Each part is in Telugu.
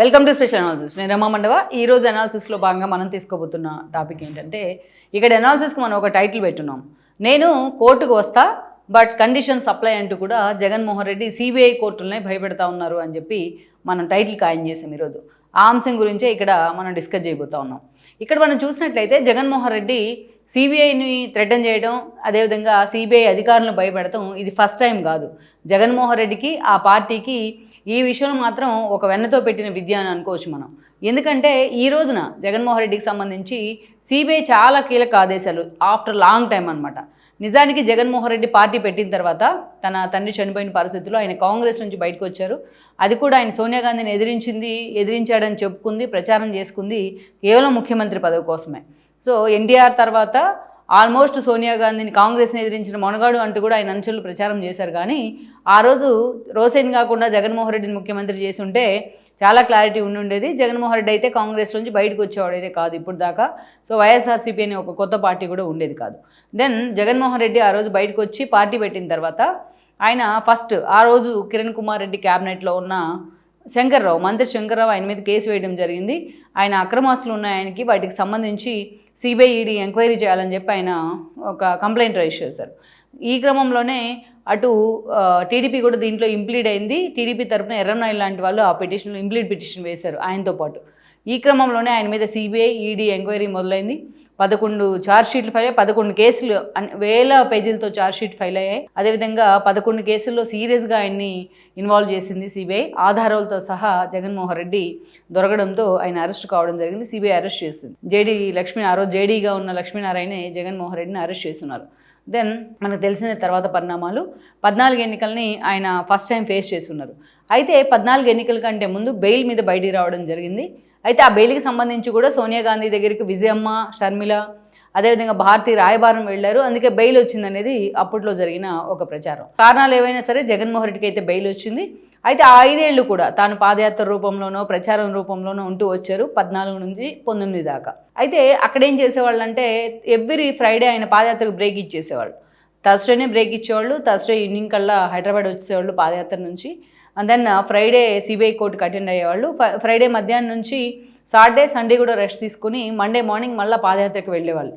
వెల్కమ్ టు స్పెషల్ అనాలిసిస్ నేను రమా మండవ. ఈ రోజు అనాలిసిస్లో భాగంగా మనం తీసుకోబోతున్న టాపిక్ ఏంటంటే ఇక్కడ అనాలిసిస్కి మనం ఒక టైటిల్ పెట్టున్నాం. నేను కోర్టుకు వస్తా బట్ కండిషన్ సప్లై అంటూ కూడా జగన్మోహన్ రెడ్డి సిబిఐ కోర్టులనే భయపెడతా ఉన్నారు అని చెప్పి మనం టైటిల్ ఖాయం చేసాం ఈరోజు. ఆ అంశం గురించే ఇక్కడ మనం డిస్కస్ చేయబోతా ఉన్నాం. ఇక్కడ మనం చూసినట్లయితే జగన్మోహన్ రెడ్డి సిబిఐని థ్రెటన్ చేయడం అదేవిధంగా సిబిఐ అధికారులను భయపెడతాం ఇది ఫస్ట్ టైం కాదు. జగన్మోహన్ రెడ్డికి ఆ పార్టీకి ఈ విషయంలో మాత్రం ఒక వెన్నతో పెట్టిన విద్య అని అనుకోవచ్చు మనం. ఎందుకంటే ఈ రోజున జగన్మోహన్ రెడ్డికి సంబంధించి సిబిఐ చాలా కీలక ఆదేశాలు ఆఫ్టర్ లాంగ్ టైం అనమాట నిజానికి జగన్మోహన్ రెడ్డి పార్టీ పెట్టిన తర్వాత తన తండ్రి చనిపోయిన పరిస్థితుల్లో ఆయన కాంగ్రెస్ నుంచి బయటకు వచ్చారు. అది కూడా ఆయన సోనియా గాంధీని ఎదిరించింది ఎదిరించాడని చెప్పుకుంది ప్రచారం చేసుకుంది కేవలం ముఖ్యమంత్రి పదవి కోసమే. సో ఎన్టీఆర్ తర్వాత ఆల్మోస్ట్ సోనియా గాంధీని కాంగ్రెస్ని ఎదిరించిన మొనగాడు అంటూ కూడా ఆయన అంచెలు ప్రచారం చేశారు. కానీ ఆ రోజు రోసేన్ కాకుండా జగన్మోహన్ రెడ్డిని ముఖ్యమంత్రి చేసి ఉంటే చాలా క్లారిటీ ఉండి ఉండేది. జగన్మోహన్ రెడ్డి అయితే కాంగ్రెస్ నుంచి బయటకు వచ్చేవాడు అయితే కాదు ఇప్పుడు దాకా. సో వైఎస్ఆర్సీపీ అనే ఒక కొత్త పార్టీ కూడా ఉండేది కాదు. దెన్ జగన్మోహన్ రెడ్డి ఆ రోజు బయటకు వచ్చి పార్టీ పెట్టిన తర్వాత ఆయన ఫస్ట్ ఆ రోజు కిరణ్ కుమార్ రెడ్డి క్యాబినెట్లో ఉన్న శంకర్రావు మంత్రి శంకర్రావు ఆయన మీద కేసు వేయడం జరిగింది. ఆయన అక్రమాస్తులు ఉన్నాయి ఆయనకి వాటికి సంబంధించి సిబిఐఈడి ఎంక్వైరీ చేయాలని చెప్పి ఆయన ఒక కంప్లైంట్ రైజ్ చేశారు. ఈ క్రమంలోనే అటు టీడీపీ కూడా దీంట్లో ఇంప్లీడ్ అయింది. టీడీపీ తరపున ఎర్రనాయుడు లాంటి వాళ్ళు ఆ పిటిషన్లో ఇంప్లీడ్ పిటిషన్ వేశారు ఆయనతో పాటు. ఈ క్రమంలోనే ఆయన మీద సిబిఐ ఈడీ ఎంక్వైరీ మొదలైంది. పదకొండు ఛార్జ్షీట్లు ఫైల్ అయ్యాయి. పదకొండు కేసులు వేల పేజీలతో ఛార్జ్షీట్ ఫైల్ అయ్యాయి. అదేవిధంగా పదకొండు కేసుల్లో సీరియస్గా ఆయన్ని ఇన్వాల్వ్ చేసింది సిబిఐ ఆధారాలతో సహా జగన్మోహన్ రెడ్డి దొరకడంతో ఆయన అరెస్ట్ కావడం జరిగింది. సిబిఐ అరెస్ట్ చేసింది. జేడీ లక్ష్మీ ఆ రోజు జేడీగా ఉన్న లక్ష్మీనారాయణే జగన్మోహన్ రెడ్డిని అరెస్ట్ చేస్తున్నారు. దెన్ మనకు తెలిసిన తర్వాత పరిణామాలు. పద్నాలుగు ఎన్నికల్ని ఆయన ఫస్ట్ టైం ఫేస్ చేస్తున్నారు. అయితే పద్నాలుగు ఎన్నికల కంటే ముందు బెయిల్ మీద బయటికి రావడం జరిగింది. అయితే ఆ బెయిల్కి సంబంధించి కూడా సోనియా గాంధీ దగ్గరికి విజయమ్మ షర్మిల అదేవిధంగా భారతీయ రాయబారం వెళ్ళారు. అందుకే బెయిల్ వచ్చిందనేది అప్పట్లో జరిగిన ఒక ప్రచారం. కారణాలు ఏవైనా సరే జగన్మోహన్ రెడ్డికి అయితే బెయిల్ వచ్చింది. అయితే ఆ ఐదేళ్ళు కూడా తాను పాదయాత్ర రూపంలోనో ప్రచారం రూపంలోనో ఉంటూ వచ్చారు పద్నాలుగు నుంచి పంతొమ్మిది దాకా. అయితే అక్కడ ఏం చేసేవాళ్ళు అంటే ఎవ్రీ ఫ్రైడే ఆయన పాదయాత్రకు బ్రేక్ ఇచ్చేసేవాళ్ళు. థర్స్డేనే బ్రేక్ ఇచ్చేవాళ్ళు. థర్స్డే ఈవినింగ్ కల్లా హైదరాబాద్ వచ్చేవాళ్ళు పాదయాత్ర నుంచి. అండ్ దెన్ ఫ్రైడే సిబిఐ కోర్టుకి అటెండ్ అయ్యేవాళ్ళు. ఫ- ఫ్రైడే మధ్యాహ్నం నుంచి సాటర్డే సండే కూడా రెస్ట్ తీసుకుని మండే మార్నింగ్ మళ్ళీ పాదయాత్రకు వెళ్ళేవాళ్ళు.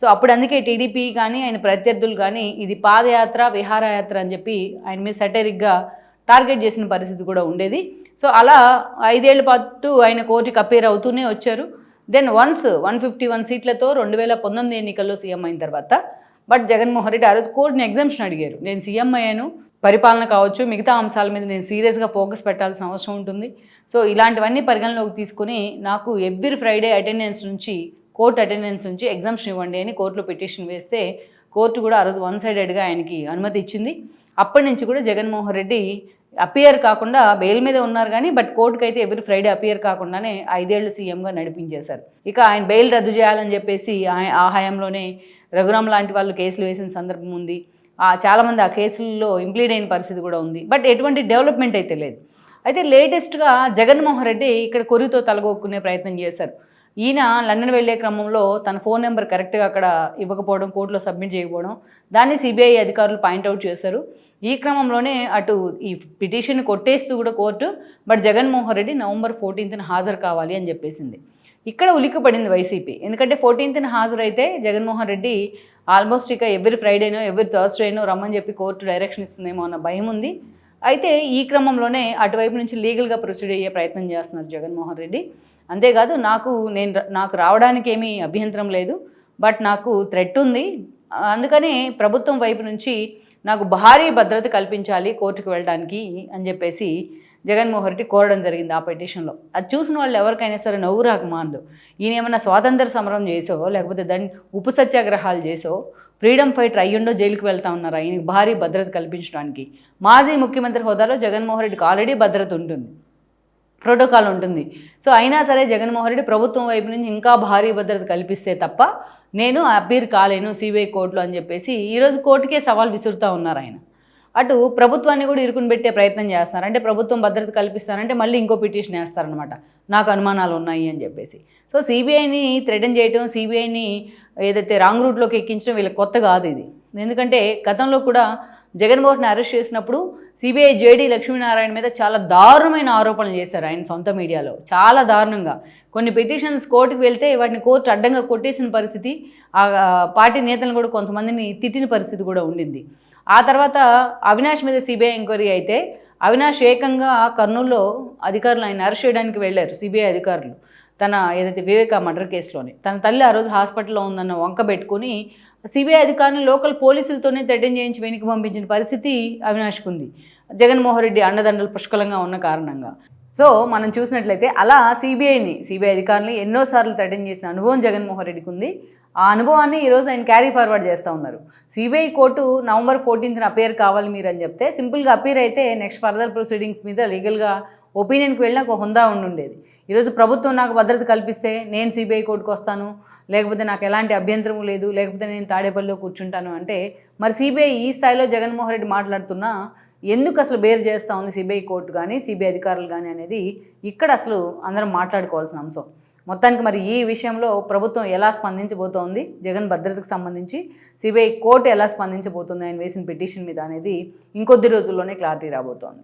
సో అప్పుడు అందుకే టీడీపీ కానీ ఆయన ప్రత్యర్థులు కానీ ఇది పాదయాత్ర విహారయాత్ర అని చెప్పి ఆయన మీద సెటరిక్గా టార్గెట్ చేసిన పరిస్థితి కూడా ఉండేది. సో అలా ఐదేళ్ళ పాటు ఆయన కోర్టుకి అపేర్ అవుతూనే వచ్చారు. Then once one fifty one సీట్లతో రెండు వేల పంతొమ్మిది ఎన్నికల్లో సీఎం అయిన తర్వాత బట్ జగన్మోహన్ రెడ్డి ఆ రోజు కోర్టుని ఎగ్జామ్షన్ అడిగారు. నేను సీఎం అయ్యాను పరిపాలన కావచ్చు మిగతా అంశాల మీద నేను సీరియస్గా ఫోకస్ పెట్టాల్సిన అవసరం ఉంటుంది. సో ఇలాంటివన్నీ పరిగణలోకి తీసుకుని నాకు ఎవ్రీ ఫ్రైడే అటెండెన్స్ నుంచి కోర్టు అటెండెన్స్ నుంచి ఎగ్జామ్షన్ ఇవ్వండి అని కోర్టులో పిటిషన్ వేస్తే కోర్టు కూడా ఆ రోజు వన్ సైడెడ్గా ఆయనకి అనుమతి ఇచ్చింది. అప్పటి నుంచి కూడా జగన్మోహన్ రెడ్డి అపియర్ కాకుండా బెయిల్ మీద ఉన్నారు కానీ బట్ కోర్టుకి అయితే ఎవ్రీ ఫ్రైడే అపియర్ కాకుండానే ఐదేళ్ళు సీఎంగా నడిపించేశారు. ఇక ఆయన బెయిల్ రద్దు చేయాలని చెప్పేసి ఆయ- ఆ హయాంలోనే రఘురామ్ లాంటి వాళ్ళు కేసులు వేసిన సందర్భం ఉంది. చాలామంది ఆ కేసుల్లో ఇంప్లీడ్ అయిన పరిస్థితి కూడా ఉంది. బట్ ఎటువంటి డెవలప్మెంట్ అయితే లేదు. అయితే లేటెస్ట్గా జగన్మోహన్ రెడ్డి ఇక్కడ కొరితో తలగొక్కునే ప్రయత్నం చేశారు. ఈయన లండన్ వెళ్ళే క్రమంలో తన ఫోన్ నెంబర్ కరెక్ట్గా అక్కడ ఇవ్వకపోవడం కోర్టులో సబ్మిట్ చేయకపోవడం దాన్ని సిబిఐ అధికారులు పాయింట్అవుట్ చేశారు. ఈ క్రమంలోనే అటు ఈ పిటిషన్ కొట్టేస్తూ కూడా court but Jaganmohan Reddy November ఫోర్టీన్త్న హాజరు కావాలి అని చెప్పేసింది. ఇక్కడ ఉలిక్కిపడింది వైసీపీ. ఎందుకంటే ఫోర్టీన్త్న హాజరైతే జగన్మోహన్ రెడ్డి ఆల్మోస్ట్ ఇక ఎవ్రీ ఫ్రైడేనో ఎవ్రీ థర్స్డేనో రమ్మని చెప్పి కోర్టు డైరెక్షన్ ఇస్తుందేమో అన్న భయం ఉంది. అయితే ఈ క్రమంలోనే అటువైపు నుంచి లీగల్గా ప్రొసీడ్ అయ్యే ప్రయత్నం చేస్తున్నారు జగన్మోహన్ రెడ్డి. అంతేకాదు నాకు నేను నాకు రావడానికి ఏమీ అభ్యంతరం లేదు బట్ నాకు థ్రెట్ ఉంది. అందుకని ప్రభుత్వం వైపు నుంచి నాకు భారీ భద్రత కల్పించాలి కోర్టుకు వెళ్ళడానికి అని చెప్పేసి జగన్మోహన్ రెడ్డి కోరడం జరిగింది ఆ పిటిషన్లో. అది చూసిన వాళ్ళు ఎవరికైనా సరే నవ్వు రాక ఈయన ఏమైనా స్వాతంత్ర సమరం చేసో లేకపోతే దాన్ని ఉప సత్యాగ్రహాలు చేసో ఫ్రీడమ్ ఫైటర్ అయ్యుండో జైలుకి వెళ్తా ఉన్నారు ఆయనకి భారీ భద్రత కల్పించడానికి. మాజీ ముఖ్యమంత్రి హోదాలో జగన్మోహన్ రెడ్డికి ఆల్రెడీ భద్రత ఉంటుంది. ప్రోటోకాల్ ఉంటుంది. సో అయినా సరే జగన్మోహన్ రెడ్డి ప్రభుత్వం వైపు నుంచి ఇంకా భారీ భద్రత కల్పిస్తే తప్ప నేను అపీర్ కాలేను సిబిఐ కోర్టులో అని చెప్పేసి ఈరోజు కోర్టుకే సవాల్ విసురుతూ ఉన్నారు ఆయన. అటు ప్రభుత్వాన్ని కూడా ఇరుకుని పెట్టే ప్రయత్నం చేస్తున్నారు. అంటే ప్రభుత్వం భద్రత కల్పిస్తారంటే మళ్ళీ ఇంకో పిటిషన్ వేస్తారనమాట నాకు అనుమానాలు ఉన్నాయి అని చెప్పేసి. సో సిబిఐని థ్రెటన్ చేయటం సిబిఐని ఏదైతే రాంగ్ రూట్లోకి ఎక్కించడం వీళ్ళకి కొత్త కాదు ఇది. ఎందుకంటే గతంలో కూడా జగన్మోహన్ అరెస్ట్ చేసినప్పుడు సిబిఐ జేడి లక్ష్మీనారాయణ మీద చాలా దారుణమైన ఆరోపణలు చేశారు ఆయన సొంత మీడియాలో. చాలా దారుణంగా. కొన్ని పిటిషన్స్ కోర్టుకు వెళ్తే వాటిని కోర్టు అడ్డంగా కొట్టేసిన పరిస్థితి ఆ పార్టీ నేతలను కూడా కొంతమందిని తిట్టిన పరిస్థితి కూడా ఉండింది. ఆ తర్వాత అవినాష్ మీద సిబిఐ ఎంక్వైరీ అయితే అవినాష్ ఏకంగా కర్నూలులో అధికారులు ఆయన అరెస్ట్ చేయడానికి వెళ్ళారు సిబిఐ అధికారులు. తన ఏదైతే వివేక మర్డర్ కేసులోని తన తల్లి ఆ రోజు హాస్పిటల్లో ఉందన్న వంక పెట్టుకుని సిబిఐ అధికారులు లోకల్ పోలీసులతోనే థ్రెటన్ చేయించి వెనక్కి పంపించిన పరిస్థితి అవినాష్కు ఉంది. జగన్మోహన్ రెడ్డి అండదండలు పుష్కలంగా ఉన్న కారణంగా. సో మనం చూసినట్లయితే అలా సిబిఐని సిబిఐ అధికారులు ఎన్నోసార్లు థ్రెటన్ చేసిన అనుభవం జగన్మోహన్ రెడ్డికి ఉంది. ఆ అనుభవాన్ని ఈరోజు ఆయన క్యారీ ఫార్వర్డ్ చేస్తూ ఉన్నారు. సిబిఐ కోర్టు నవంబర్ ఫోర్టీన్త్న అపేర్ కావాలి మీరు అని చెప్తే సింపుల్గా అపేర్ అయితే నెక్స్ట్ ఫర్దర్ ప్రొసీడింగ్స్ మీద లీగల్గా ఒపీనియన్కి వెళ్ళినా ఒక హుందా ఉండుండేది. ఈరోజు ప్రభుత్వం నాకు భద్రత కల్పిస్తే నేను సిబిఐ కోర్టుకు వస్తాను లేకపోతే నాకు ఎలాంటి అభ్యంతరం లేదు లేకపోతే నేను తాడేపల్లిలో కూర్చుంటాను అంటే మరి సిబిఐ ఈ స్థాయిలో జగన్మోహన్ రెడ్డి మాట్లాడుతున్నా ఎందుకు అసలు బేర్ చేస్తూ ఉంది సిబిఐ కోర్టు కానీ సిబిఐ అధికారులు కానీ అనేది ఇక్కడ అసలు అందరం మాట్లాడుకోవాల్సిన అంశం. మొత్తానికి మరి ఈ విషయంలో ప్రభుత్వం ఎలా స్పందించబోతోంది జగన్ భద్రతకు సంబంధించి సిబిఐ కోర్టు ఎలా స్పందించబోతుంది ఆయన వేసిన పిటిషన్ మీద అనేది ఇంకొద్ది రోజుల్లోనే క్లారిటీ రాబోతోంది.